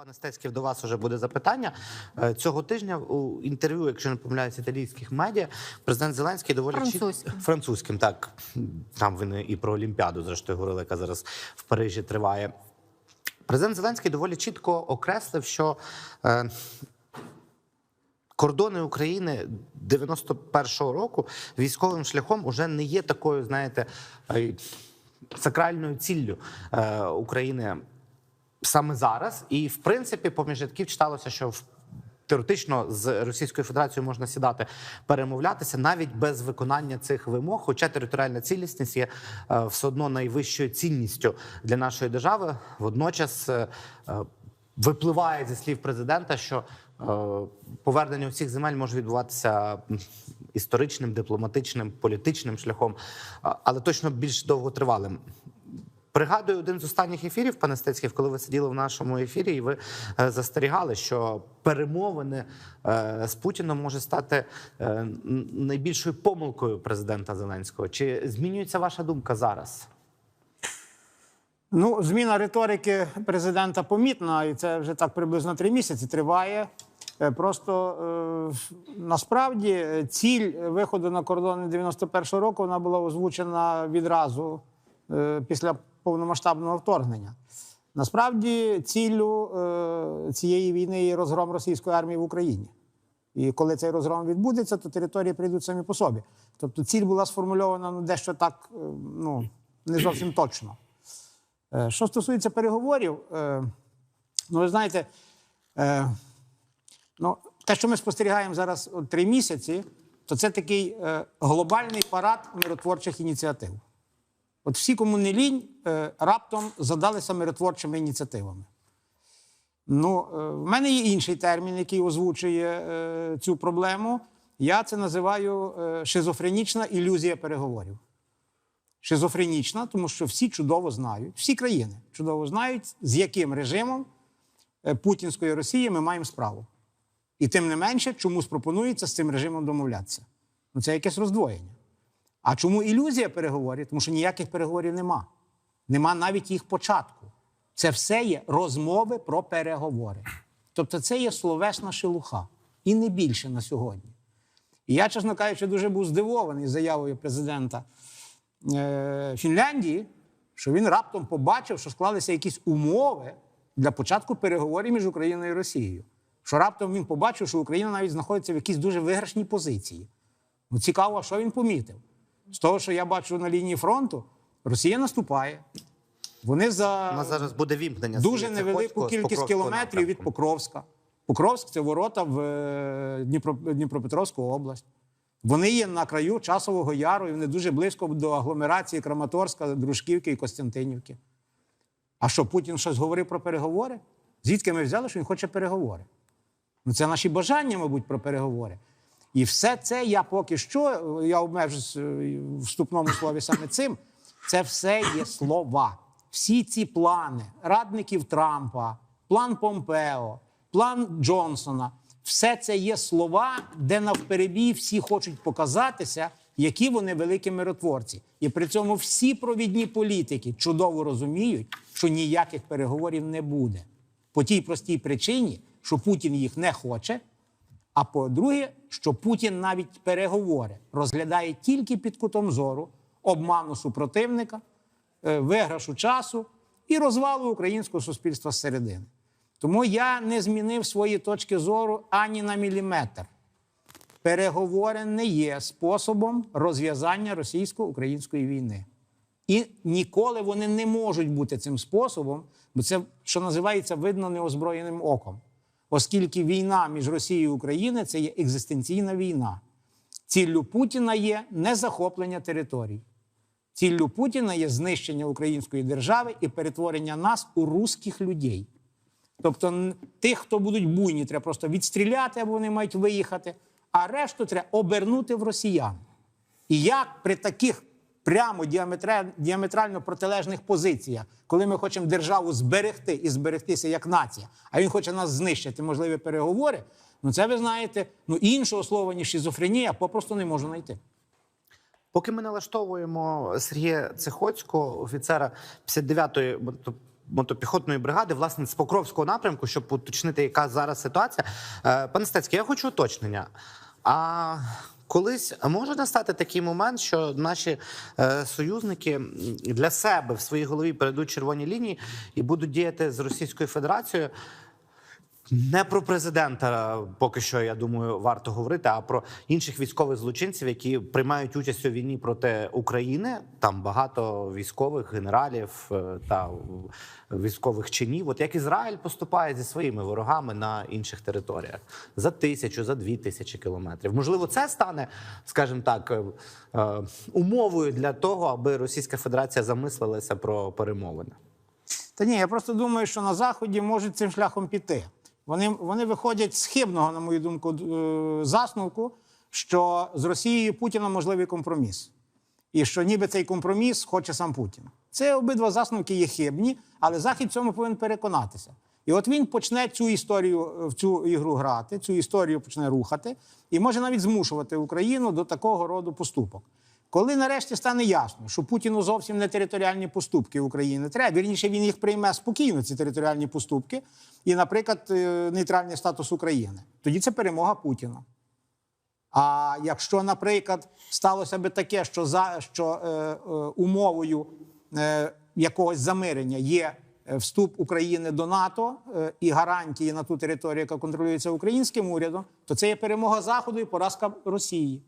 Пане Стецьків, до вас вже буде запитання Е, цього тижня. У інтерв'ю, якщо не помиляюсь, італійських медіа, президент Зеленський доволі чіт- Французьким. французьким. Так там вони і про Олімпіаду, зрештою, говорили, яка зараз в Парижі триває. Президент Зеленський доволі чітко окреслив, що е, кордони України 91-го року військовим шляхом уже не є такою, знаєте, сакральною ціллю е, України саме зараз. І в принципі, поміж рядків читалося, що в. Теоретично з Російською Федерацією можна сідати перемовлятися навіть без виконання цих вимог. Хоча територіальна цілісність є е, все одно найвищою цінністю для нашої держави. Водночас е, е, випливає зі слів президента, що повернення всіх земель може відбуватися історичним, дипломатичним, політичним шляхом, але точно більш довготривалим. Пригадую один з останніх ефірів, пане Стецьків, коли ви сиділи в нашому ефірі, і ви е, застерігали, що перемовини е, з Путіном може стати е, найбільшою помилкою президента Зеленського. Чи змінюється ваша думка зараз? Ну, зміна риторики президента помітна, і це вже так приблизно три місяці триває. Просто насправді ціль виходу на кордони 91-го року вона була озвучена відразу після повномасштабного вторгнення. Насправді, ціллю е, цієї війни є розгром російської армії в Україні. І коли цей розгром відбудеться, то території прийдуть самі по собі. Тобто ціль була сформульована ну, дещо так, е, ну, не зовсім точно. Е, Що стосується переговорів, ну ви знаєте, ну, те, що ми спостерігаємо зараз три місяці, то це такий глобальний парад миротворчих ініціатив. От всі, кому не лінь, е, раптом задалися миротворчими ініціативами. Ну, е, в мене є інший термін, який озвучує е, цю проблему. Я це називаю шизофренічна ілюзія переговорів. Шизофренічна, тому що всі чудово знають, всі країни чудово знають, з яким режимом путінської Росії ми маємо справу. І тим не менше, чомусь пропонується з цим режимом домовлятися. Ну, це якесь роздвоєння. А чому ілюзія переговорів? Тому що ніяких переговорів нема. Нема навіть їх початку. Це все є розмови про переговори. Тобто, це є словесна шелуха. І не більше на сьогодні. І я, чесно кажучи, дуже був здивований заявою президента е, Фінляндії, що він раптом побачив, що склалися якісь умови для початку переговорів між Україною і Росією. Що раптом він побачив, що Україна навіть знаходиться в якійсь дуже виграшній позиції. Ну, цікаво, що він помітив? З того, що я бачу на лінії фронту, Росія наступає. Вони за нас зараз буде вімкнення. дуже невелику кількість кілометрів від. Покровська. Покровськ це ворота в е, Дніпро, Дніпропетровську область. Вони є на краю часового яру, і вони дуже близько до агломерації Краматорська, Дружківки і Костянтинівки. А що Путін щось говорив про переговори? Звідки ми взяли, що він хоче переговори? Ну, це наші бажання, мабуть, про переговори. І все це я поки що, я обмежусь е, в вступному слові саме цим. Це все є слова. Всі ці плани радників Трампа, план Помпео, план Джонсона все це є слова, де навперебій всі хочуть показатися, які вони великі миротворці. І при цьому всі провідні політики чудово розуміють, що ніяких переговорів не буде. По тій простій причині, що Путін їх не хоче. А по-друге, що Путін навіть переговори розглядає тільки під кутом зору обману супротивника, е, виграшу часу і розвалу українського суспільства зсередини. Тому я не змінив свої точки зору ані на міліметр. Переговори не є способом розв'язання російсько-української війни. І ніколи вони не можуть бути цим способом, бо це, що називається, видно неозброєним оком. Оскільки війна між Росією і Україною це є екзистенційна війна. Ціллю Путіна є не захоплення територій. Ціллю Путіна є знищення української держави і перетворення нас у русських людей. Тобто тих, хто будуть буйні, треба просто відстріляти, або вони мають виїхати, а решту треба обернути в росіян. І як при таких прямо діаметрально протилежних позиціях, коли ми хочемо державу зберегти і зберегтися як нація, а він хоче нас знищити, можливі переговори, ну це ви знаєте, ну іншого слова, ніж шизофренія, попросту не можу знайти. Поки ми налаштовуємо Сергія Цихоцького, офіцера 59-ї, мотопіхотної бригади, власне, з Покровського напрямку, щоб уточнити, яка зараз ситуація. Е, Пане Стецький, я хочу уточнення. А колись може настати такий момент, що наші е, союзники для себе в своїй голові перейдуть червоні лінії і будуть діяти з Російською Федерацією. Не про президента поки що, я думаю, варто говорити, а про інших військових злочинців, які приймають участь у війні проти України. Там багато військових генералів е, та військових чинів. От як Ізраїль поступає зі своїми ворогами на інших територіях за тисячу, за дві тисячі кілометрів. Можливо, це стане, скажімо так, е, е, умовою для того, аби Російська Федерація замислилася про перемовини. Та ні, я просто думаю, що на Заході можуть цим шляхом піти. Вони, вони виходять з хибного, на мою думку, е, засновку, що з Росією Путіна можливий компроміс. І що ніби цей компроміс хоче сам Путін. Це обидва засновки є хибні, але Захід цьому повинен переконатися. І от він почне цю історію е, в цю ігру грати, цю історію почне рухати і може навіть змушувати Україну до такого роду поступок. Коли нарешті стане ясно, що Путіну зовсім не територіальні поступки України треба, вірніше він їх прийме спокійно, ці територіальні поступки, і, наприклад, е, нейтральний статус України, тоді це перемога Путіна. А якщо, наприклад, сталося би таке, що за що е, е, умовою е, якогось замирення є е, вступ України до НАТО е, і гарантії на ту територію, яка контролюється українським урядом, то це є перемога Заходу і поразка Росії.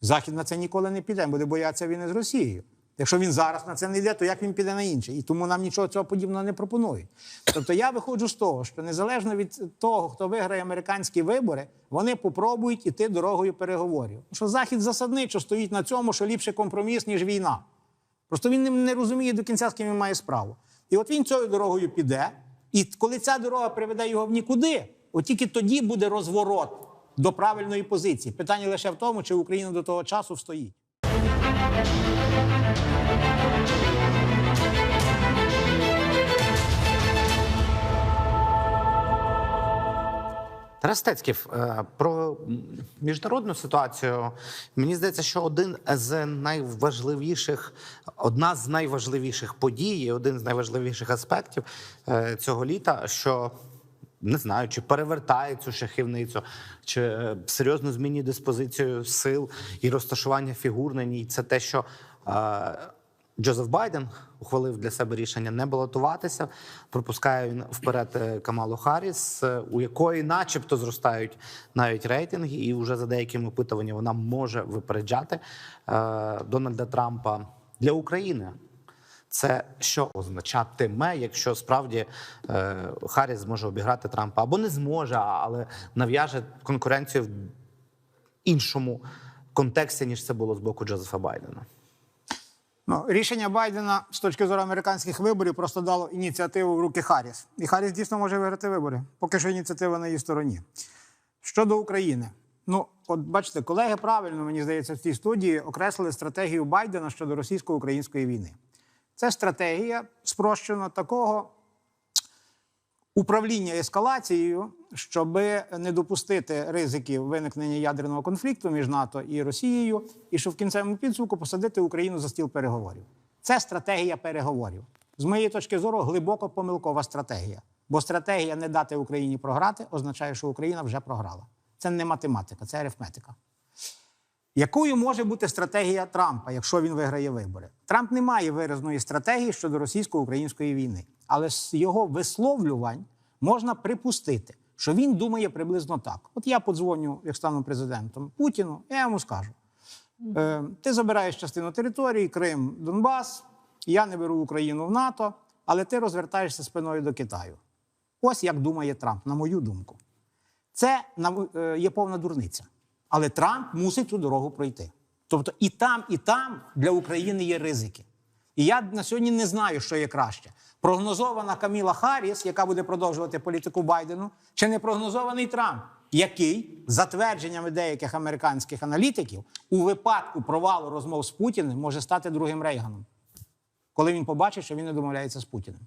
Захід на це ніколи не піде, буде боятися війни з Росією. Якщо він зараз на це не йде, то як він піде на інше? І тому нам нічого цього подібного не пропонують. Тобто я виходжу з того, що незалежно від того, хто виграє американські вибори, вони попробують іти дорогою переговорів. Що Захід засадничо стоїть на цьому, що ліпше компроміс, ніж війна. Просто він не- розуміє до кінця, з ким він має справу. І от він цією дорогою піде, і коли ця дорога приведе його в нікуди, от тільки тоді буде розворот до правильної позиції. Питання лише в тому, чи Україна до того часу встоїть. Тарас Стецьків, е, про міжнародну ситуацію. Мені здається, що один з найважливіших, одна з найважливіших подій, один з найважливіших аспектів е, цього літа, що не знаю, чи перевертає цю шахівницю, чи е, серйозно змінює диспозицію сил і розташування фігур на ній. Це те, що е, Джозеф Байден ухвалив для себе рішення не балотуватися. Пропускає він вперед е, Камалу Харріс, у якої, начебто, зростають навіть рейтинги, і вже за деякими опитуваннями вона може випереджати Дональда Трампа для України. Це що означатиме, якщо справді е, Харріс зможе обіграти Трампа або не зможе, але нав'яже конкуренцію в іншому контексті, ніж це було з боку Джозефа Байдена. Ну, рішення Байдена з точки зору американських виборів просто дало ініціативу в руки Харріс. І Харріс дійсно може виграти вибори. Поки що ініціатива на її стороні. Щодо України, ну от бачите, колеги правильно мені здається в цій студії окреслили стратегію Байдена щодо російсько-української війни. Це стратегія спрощена такого управління ескалацією, щоб не допустити ризиків виникнення ядерного конфлікту між НАТО і Росією, і щоб в кінцевому підсумку посадити Україну за стіл переговорів. Це стратегія переговорів. З моєї точки зору, глибоко помилкова стратегія. Бо стратегія не дати Україні програти означає, що Україна вже програла. Це не математика, це арифметика. Якою може бути стратегія Трампа, якщо він виграє вибори? Трамп не має виразної стратегії щодо російсько-української війни, але з його висловлювань можна припустити, що він думає приблизно так: от я подзвоню, як стану президентом Путіну, я йому скажу: е, ти забираєш частину території, Крим, Донбас, я не беру Україну в НАТО, але ти розвертаєшся спиною до Китаю. Ось як думає Трамп, на мою думку. Це е, є повна дурниця. Але Трамп мусить цю дорогу пройти. Тобто і там, і там для України є ризики. І я на сьогодні не знаю, що є краще. Прогнозована Каміла Харріс, яка буде продовжувати політику Байдену, чи не прогнозований Трамп, який, за твердженнями деяких американських аналітиків, у випадку провалу розмов з Путіним може стати другим Рейганом, коли він побачить, що він не домовляється з Путіним.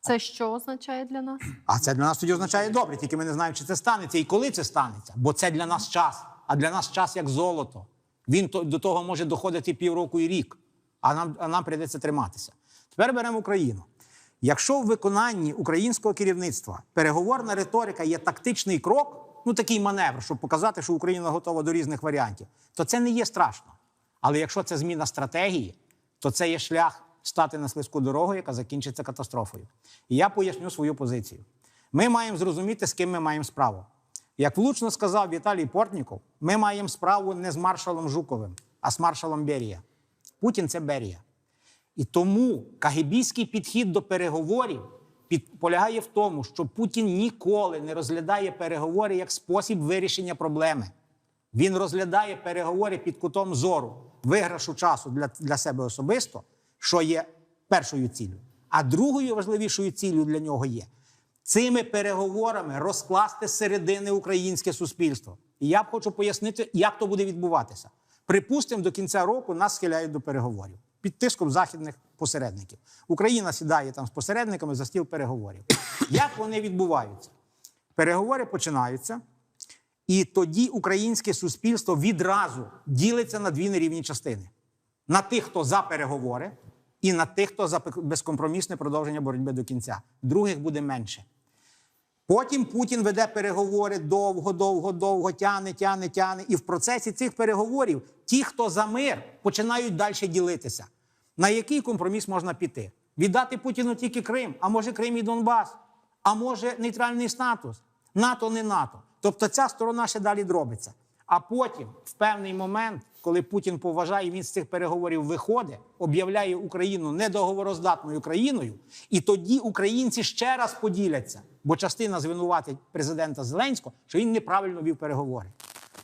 Це що означає для нас? А це для нас тоді означає добре, тільки ми не знаємо, чи це станеться і коли це станеться. Бо це для нас час. А для нас час як золото. Він до того може доходити півроку і рік, а нам, а нам прийдеться триматися. Тепер беремо Україну. Якщо в виконанні українського керівництва переговорна риторика є тактичний крок, ну такий маневр, щоб показати, що Україна готова до різних варіантів, то це не є страшно. Але якщо це зміна стратегії, то це є шлях стати на слизьку дорогу, яка закінчиться катастрофою. І я поясню свою позицію. Ми маємо зрозуміти, з ким ми маємо справу. Як влучно сказав Віталій Портніков, ми маємо справу не з маршалом Жуковим, а з маршалом Берія. Путін це Берія. І тому кагибійський підхід до переговорів під, полягає в тому, що Путін ніколи не розглядає переговори як спосіб вирішення проблеми. Він розглядає переговори під кутом зору, виграшу часу для, для себе особисто, що є першою ціллю. А другою важливішою ціллю для нього є цими переговорами розкласти середини українське суспільство. І я б хочу пояснити, як то буде відбуватися. Припустимо, до кінця року нас схиляють до переговорів під тиском західних посередників. Україна сідає там з посередниками за стіл переговорів. Як вони відбуваються? Переговори починаються, і тоді українське суспільство відразу ділиться на дві нерівні частини: на тих, хто за переговори, і на тих, хто за безкомпромісне продовження боротьби до кінця. Других буде менше. Потім Путін веде переговори довго, довго, довго, тяне, тяне, тяне. І в процесі цих переговорів ті, хто за мир, починають далі ділитися. На який компроміс можна піти? Віддати Путіну тільки Крим, а може Крим і Донбас, а може нейтральний статус. НАТО не НАТО. Тобто ця сторона ще далі дробиться. А потім, в певний момент, коли Путін поважає, він з цих переговорів виходить, об'являє Україну недоговороздатною країною, і тоді українці ще раз поділяться, бо частина звинуватить президента Зеленського, що він неправильно вів переговори.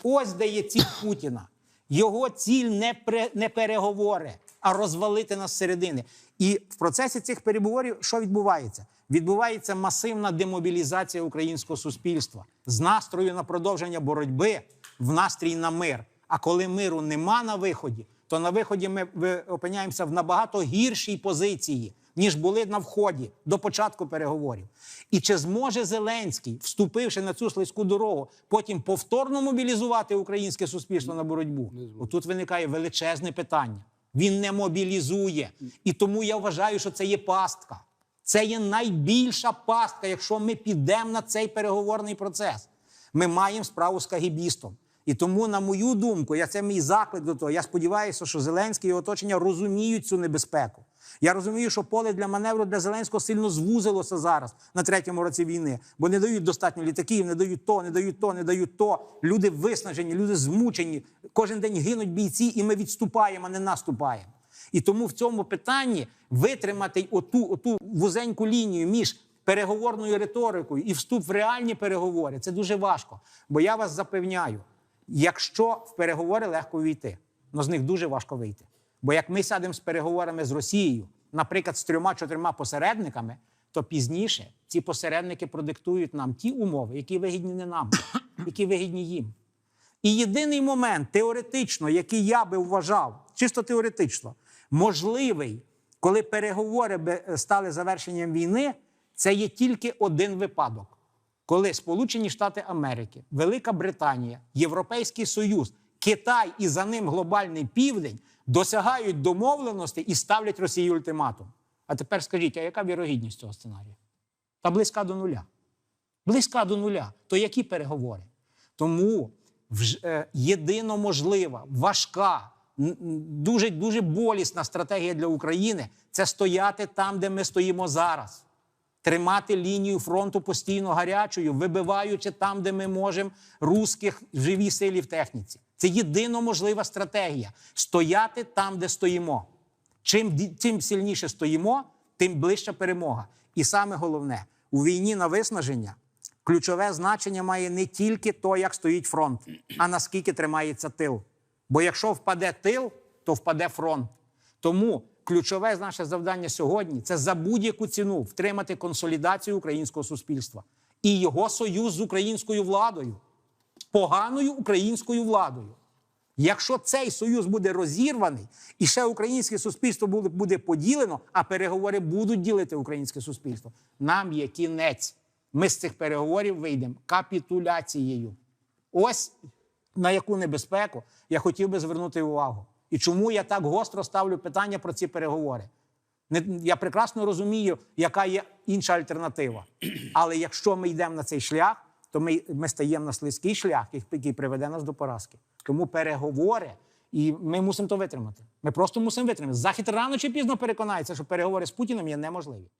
Ось де є ціль Путіна. Його ціль не, пре, не переговори, а розвалити нас зсередини. І в процесі цих переговорів що відбувається? Відбувається масивна демобілізація українського суспільства з настрою на продовження боротьби в настрій на мир. А коли миру нема на виході, то на виході ми опиняємося в набагато гіршій позиції, ніж були на вході до початку переговорів. І чи зможе Зеленський, вступивши на цю слизьку дорогу, потім повторно мобілізувати українське суспільство на боротьбу? Отут виникає величезне питання. Він не мобілізує. І тому я вважаю, що це є пастка. Це є найбільша пастка, якщо ми підемо на цей переговорний процес. Ми маємо справу з кагібістом. І тому, на мою думку, я це мій заклик до того. Я сподіваюся, що Зеленський і оточення розуміють цю небезпеку. Я розумію, що поле для маневру для Зеленського сильно звузилося зараз на третьому році війни, бо не дають достатньо літаків, не дають то, не дають то, не дають то. Люди виснажені, люди змучені. Кожен день гинуть бійці, і ми відступаємо, а не наступаємо. І тому в цьому питанні витримати оту, оту вузеньку лінію між переговорною риторикою і вступ в реальні переговори це дуже важко. Бо я вас запевняю, якщо в переговори легко війти, але з них дуже важко вийти. Бо як ми сядемо з переговорами з Росією, наприклад, з трьома-чотирма посередниками, то пізніше ці посередники продиктують нам ті умови, які вигідні не нам, які вигідні їм. І єдиний момент, теоретично, який я би вважав, чисто теоретично, можливий, коли переговори би е, стали завершенням війни, це є тільки один випадок. Коли Сполучені Штати Америки, Велика Британія, Європейський Союз, Китай і за ним глобальний південь досягають домовленості і ставлять Росії ультиматум. А тепер скажіть, а яка вірогідність цього сценарію? Та близька до нуля. Близька до нуля. То які переговори? Тому е, єдино можлива, важка, дуже дуже болісна стратегія для України це стояти там, де ми стоїмо зараз. Тримати лінію фронту постійно гарячою, вибиваючи там, де ми можемо русських в силі в техніці. Це єдино можлива стратегія стояти там, де стоїмо. Чим, чим сильніше стоїмо, тим ближча перемога. І саме головне, у війні на виснаження ключове значення має не тільки то, як стоїть фронт, а наскільки тримається тил. Бо якщо впаде тил, то впаде фронт. Тому ключове наше завдання сьогодні це за будь-яку ціну втримати консолідацію українського суспільства і його союз з українською владою, поганою українською владою. Якщо цей союз буде розірваний, і ще українське суспільство буде, поділено, а переговори будуть ділити українське суспільство, нам є кінець. Ми з цих переговорів вийдемо капітуляцією. Ось на яку небезпеку я хотів би звернути увагу. І чому я так гостро ставлю питання про ці переговори? Я прекрасно розумію, яка є інша альтернатива. Але якщо ми йдемо на цей шлях, то ми, ми стаємо на слизький шлях, який- приведе нас до поразки. Тому переговори, і ми мусимо то витримати. Ми просто мусимо витримати. Захід рано чи пізно переконається, що переговори з Путіним є неможливі.